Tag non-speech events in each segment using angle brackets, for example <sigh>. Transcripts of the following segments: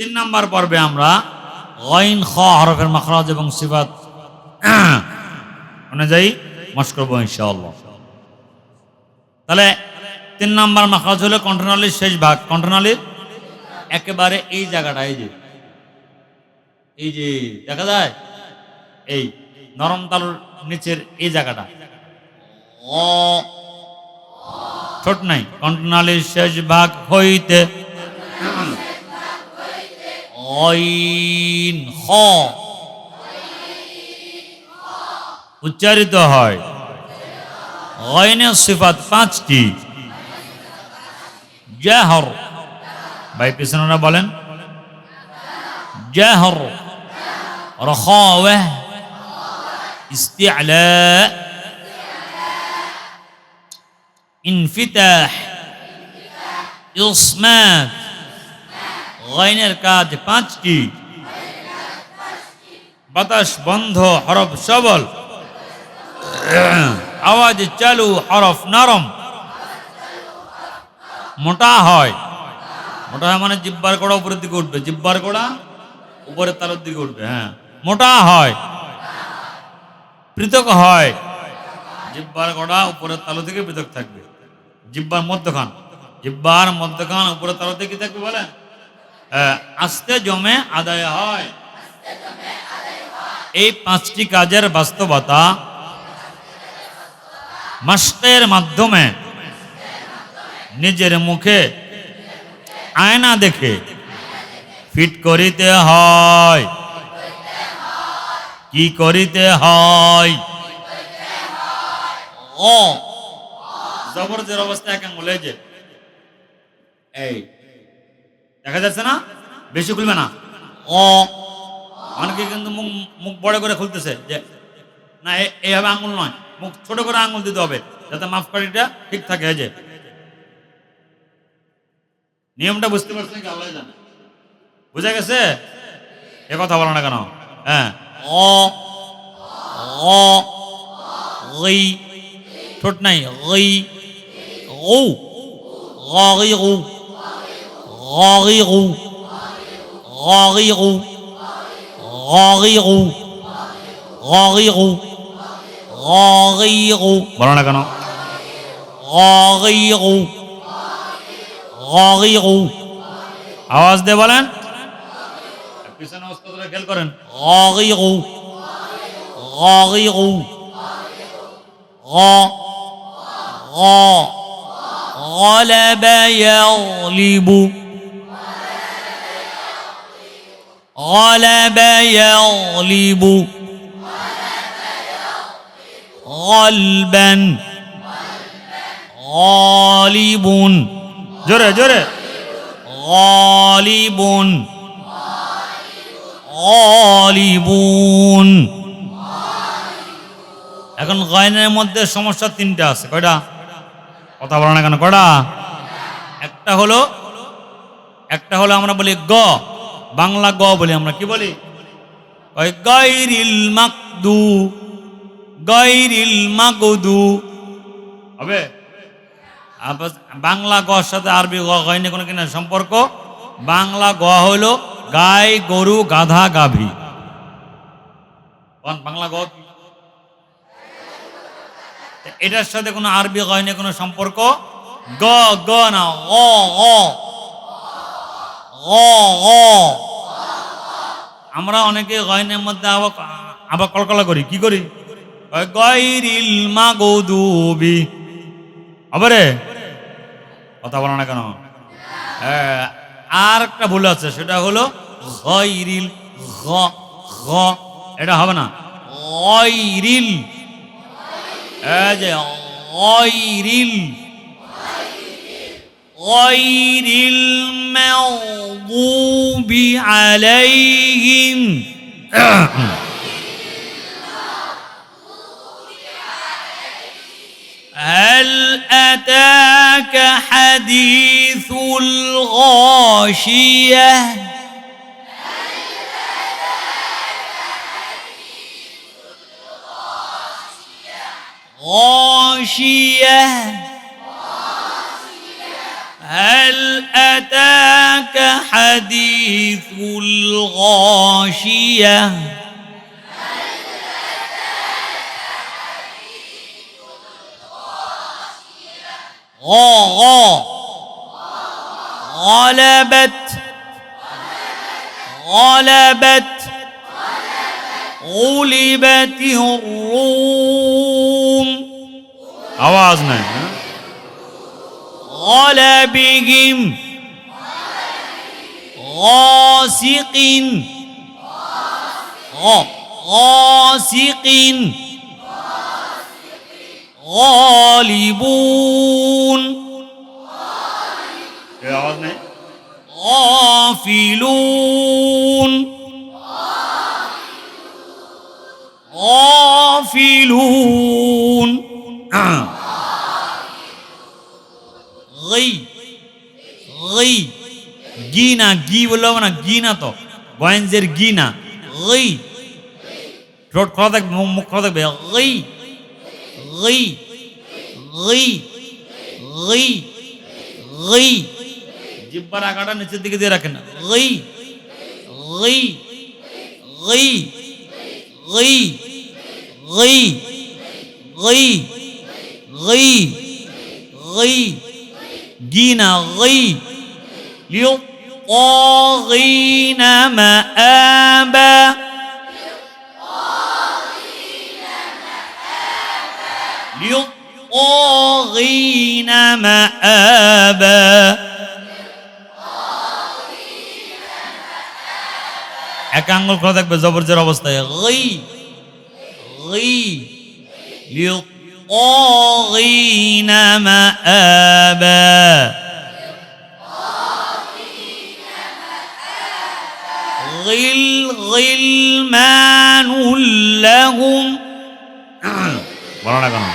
তিন নাম্বার পর্বে আমরা গইন খ, হরফের মাখরাজ এবং সিফাত <clears throat> অনুযায়ী মশ করব ইনশাআল্লাহ। তাহলে তিন নাম্বার মাখরাজ হলো কণ্ঠনালীর শেষ ভাগ। কণ্ঠনালীর একেবারে এই জায়গাটা, এই যে এই যে, দেখা যায়? এই নরম তালুর নিচের এই জায়গাটা। ছোট নাই। কণ্ঠনালীর শেষ ভাগ হইতে অইন খ উচ্চারিত হয় গয়নের সিফাত পাঁচটি জাহর ভাই পিছনেরা বলেন জাহর رخاوة استعلاء انفتاح ইসমাত গয়নের কাজ পাঁচটি বাতাস বন্ধ হরফ সবল। আওয়াজ চালু হরফ নরম। মোটা হয়। মোটা মানে জিব্বার কড়া উপরের দিকে উঠবে। জিব্বার কড়া উপরের তালের দিকে উঠবে হ্যাঁ। মোটা হয়। পৃথক হয়। জিব্বার কড়া উপরের তালু থেকে পৃথক থাকবে। জিব্বার মধ্যখান। জিব্বার মধ্যখান উপরের তালু থেকে থাকবে হ্যাঁ, আস্তে জমে আদায় হয়। এই পাঁচটি কাজের বাস্তবতা মাস্কের মাধ্যমে নিজের মুখে আয়না দেখে ফিট করিতে হয়। কি করিতে হয়? ও, জবরদের অবস্থা আঙ্গুলে যে। এই দেখা যাচ্ছে না? বেশি খুলবে না। ও অনেকে কিন্তু মুখ মুখ বড় করে খুলতেছে যে, না এইভাবে আঙুল নয়। মুখ ছোট করে আঙুল দিতে হবে, যাতে মাপকাঠিটা ঠিক থাকে যে। নিয়মটা বুঝতে পারছেন কি আল্লাহ জানে? বুঝা গেছে? এ কথা বলো না কেন? হ্যাঁ। অ। অ। গই ঠোঁট নাই। গই ও গই গু গই গু গই গু গই গু গই গু গই গু বলো না কেন গই গু গই গু আওয়াজ দিয়ে বলেন পিছনে ওস্তাদরা খেয়াল করেন গগিগু গগিগু গ গ غلب يغلب غلب يغلب غلبا غالب جره جره غالب গলিবুন এখন গয়নের মধ্যে সমস্যা তিনটা আছে কয়টা কথা বলো না কেন কয়টা একটা হলো একটা হলো আমরা বলি গ বাংলা গ বলি আমরা, কি বলি? গৈরিল মাকদু গৈরিল মাগদু। হবে? বাংলা গর সাথে আরবি গ গয়নে কোনো কিনা সম্পর্ক? বাংলা গ হলো গাই গরু গাধা গাভী। বাংলা গ? এটার সাথে কোনো আরবি গয়নে কোনো সম্পর্ক? গ গ না, অ ও আমরা অনেকে গয়নের মধ্যে আবার কলকলা করি কি করি? গৈরিল মাগদুবি আবারে কথা বলো না কেন? হ্যাঁ, আর একটা ভুল আছে সেটা হলো গৈরিল গ গ এটা হবে না। গৈরিল এই যে গৈরিল غير المغضوب عليهم. هل أتاك حديث الغاشية؟ غاشية. هل أتاك حديث الغاشية هل أتاك حديث الغاشية غلبت غلبت غلبت الروم آواز میں غلبهم غاسق غاسق غالبون غافلون غافلون গি না গি বললে হবে না গি না তো। গয়েন্সের গি না ওই ঠোঁট খোলা থাকবে, মুখ খোলা থাকবে ঐ ঐ ঐ ঐ ঐ জিব্বার আগাটা নিচের দিকে দিয়ে রাখেন ঐ ঐ ঐ ঐ ঐ ঐ ঐ ঐ গি না ওই লিও। للطاغين مآبا للطاغين مآبا এক আঙ্গুল খোলা থাকবে জবরজের অবস্থায় গই গই للطاغين مآبا غل غلمان لهم বলো না কেন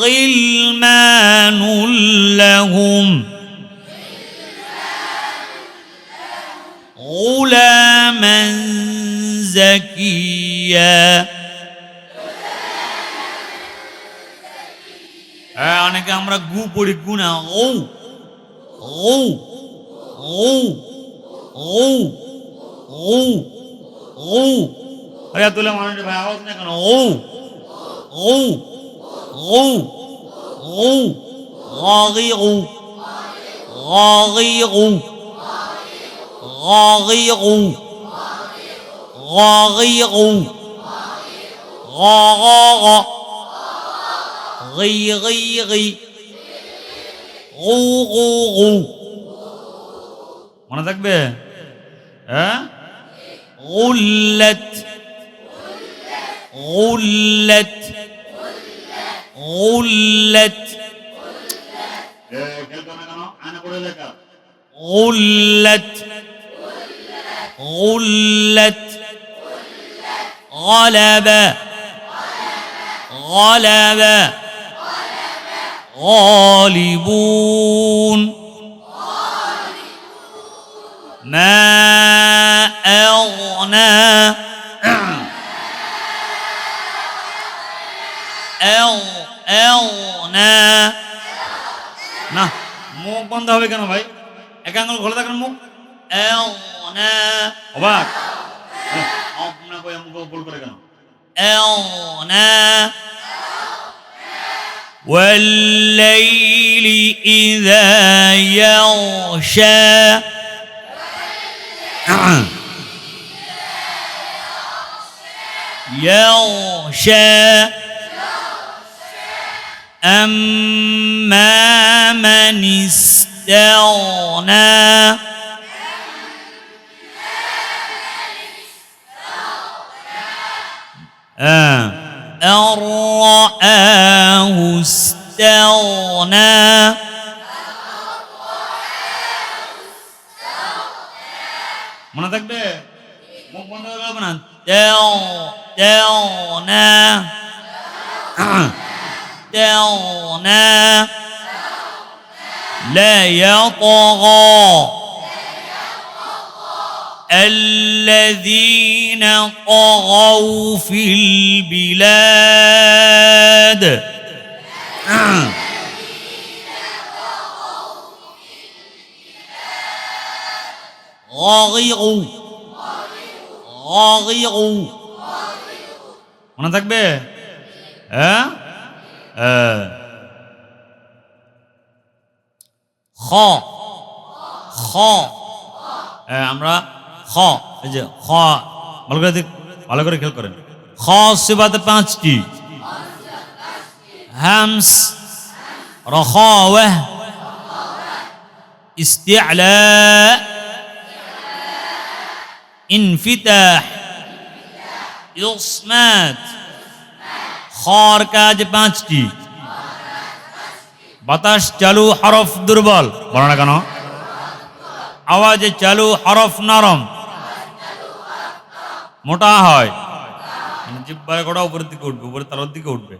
غلمان لهم غلاما زكيا হ্যাঁ অনেকে আমরা গু পড়ি গু না ও ও ও ও ও ও ভাইয়া তুলে মানুষের ভাই আওয়াজ না কেন ও ও ও ও غاغيغ غاغيغ غاغيغ غاغيغ غاغاغ غيغيغ غوغوغ মনে থাকবে হ্যাঁ غلت. غلت. غلت. غلت. غلت. غلب غلب غالبون. ما أغنى أغ- أغنى না মুখ বন্ধ হবে কেন ভাই এক আঙুল খোলা থাকেন মুখ أغنى অবাক হ্যাঁ, আপনার কই মুখ ভুল করে কেন أغنى والليل إذا يغشى يغشى أما من استغنى. آه. أن رآه استغنى. ترضون ترضون لا يطغى. الذين طغوا في البلاد. غرقوا মনে থাকবে হ্যাঁ হ্যাঁ। খ খ হ্যাঁ, আমরা খ এই যে খ ভালো করে দেখ- ভালো করে খেয়াল করেন খ সিবাতে পাঁচটি হামস رخاوة استعلاء انفتاح ইসমাত খর কাজ পাঁচটি বাতাস চালু হরফ দুর্বল বলো না কেন আওয়াজে চালু হরফ নরম মোটা হয় মানে জিব্বার গোড়া উপরের দিকে উঠবে উপরে তার দিকে উঠবে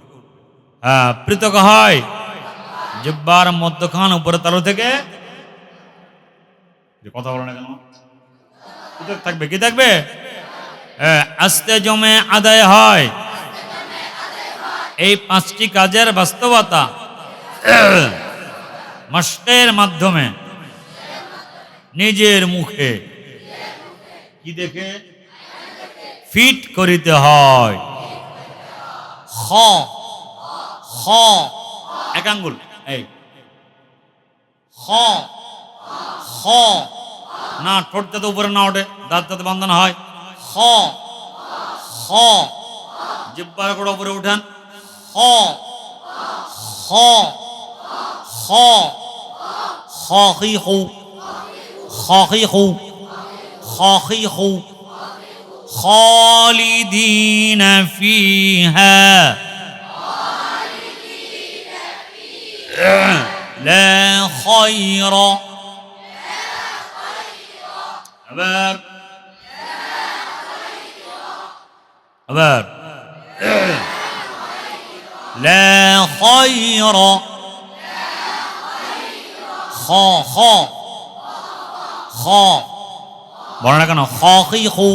হ্যাঁ পৃথক হয় জিব্বার মধ্যখান উপরে তালু থেকে যে কথা বলো না কেন পৃথক থাকবে কি থাকবে? হ্যাঁ, আস্তে জমে আদায় হয়। এই পাঁচটি কাজের বাস্তবতা মস্কের মাধ্যমে নিজের মুখে কি দেখে? ফিট করিতে হয়। খ খ এক আঙ্গুল এই। খ খ না ঠোঁট যাতে উপরে না ওঠে দাঁত যাতে বন্ধ না হয় খ খ জিব্বার করে উপরে উঠান খ খ খ খ খি হু খ খি হু খ খি হু خالدين فيها لا خير আবার আবার لا خير خ خ خ বলো না কেন খ খি খু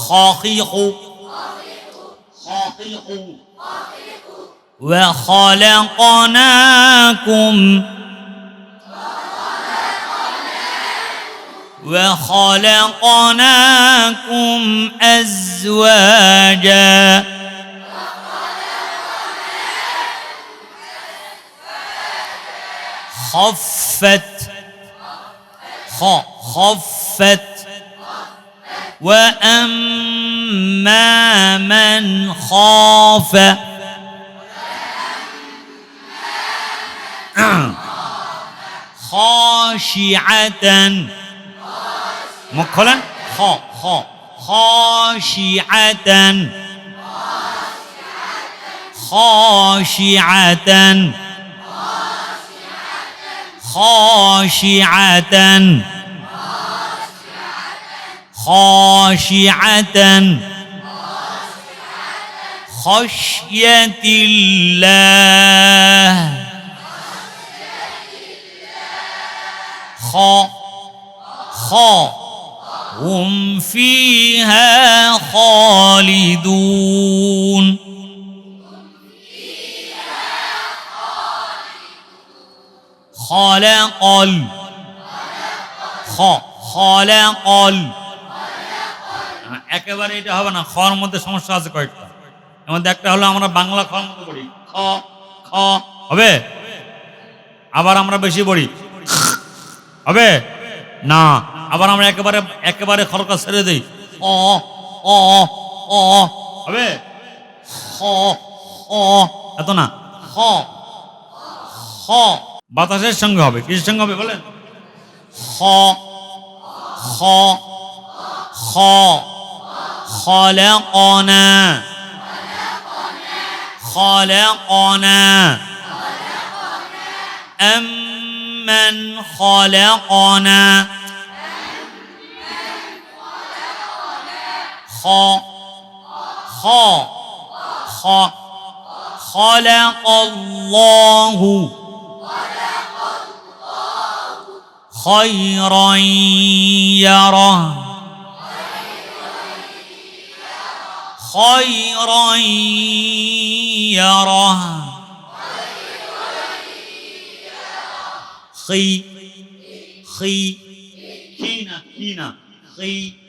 খ খি খু খ খি খু وخلقناكم وخلقناكم أزواجا. خفت خفت. وأما من خاف. خاشعة مقلا خ خ خاشعة. خاشعة. خاشعة. خاشعة. خشية الله. خ خ. هم فيها خالدون. خلق ال খ ال একেবারে এটা হবে না, খর মধ্যে সমস্যা আছে কয়েকটা। এর মধ্যে একটা হলো আমরা বাংলা খর মতো পড়ি। খ খ, হবে? আবার আমরা বেশি পড়ি। হবে? না। আবার আমরা একেবারে একেবারে খরকা ছেড়ে দিই অ অ অ অ। হবে খ অ এত না খ খ বাতাসের সঙ্গে হবে কিসের সঙ্গে হবে বলেন খ খ খ خلقنا خلقنا أمن خلقنا خَ خَ خَ. خلق الله. خيرا يره. خيرا يره. خي خي. حين حين خي.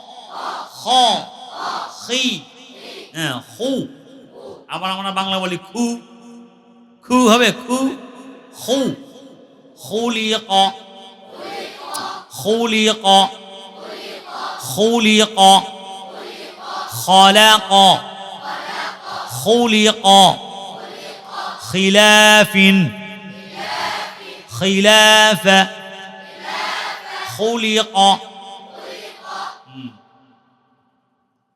خا خي হ্যাঁ খু আবার আমরা বাংলা বলি খু খু হবে খু খু খুলিক খুলিক খুলিক خلق خلق خلاف خلاف خلق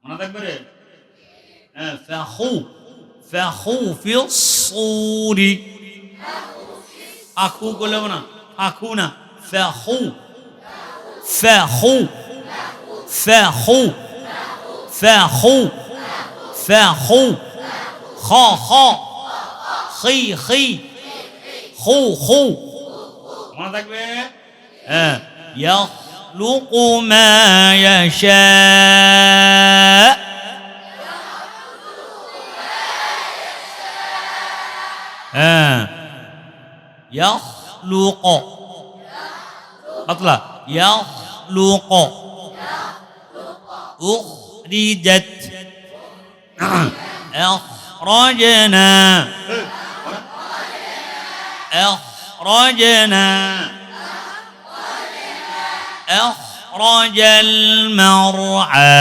وأنا اكبر آه، فخو فخو في الصور أخو قلنا اخونا فخو. فخو. فخو. فخو. فخو. خا خا. خي خي. خو خو. وأنا اكبر آه يا يخلق ما يشاء. يخلق. أطلع. يخلق. أخرجت. أخرجنا. أخرجنا. أخرج المرعى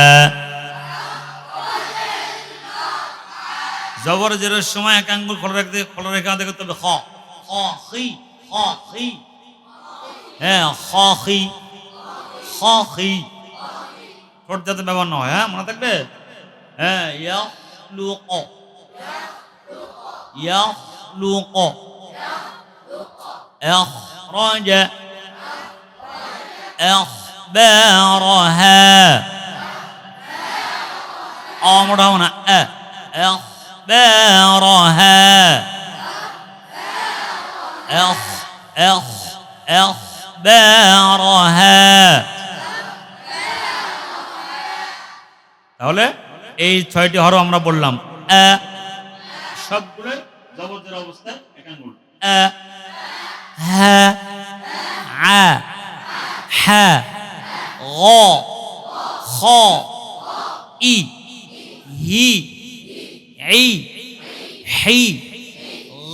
জবর জেরের সময় এক আঙ্গুল খোলা রাখতে খোলা রেখে আদায় করতে হবে খ খ খি খ খি হ্যাঁ খ খি খ খি ঠোঁট যাতে ব্যবহার না হয় হ্যাঁ মনে থাকবে হ্যাঁ ইয়া লুক ইয়া লুক أخرج أخبارها أمر هنا أ أخبارها أخ أخ أخبارها তাহলে এই ছয়টি হরফ আমরা বললাম আ সবগুলো জবরদের অবস্থায় এক আঙ্গুল আ হা আ حا غا خا إي هي عي حي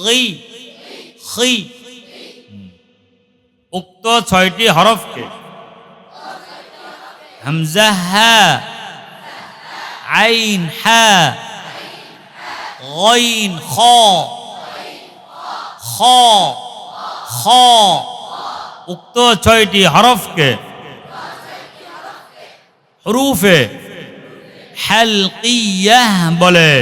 غي خي উক্ত ছয়টি হরফকে হামজা হা আইন হা غين خا خا خا উক্ত ছয়টি হরফকে হরুফে হালকিয়াহ বলে।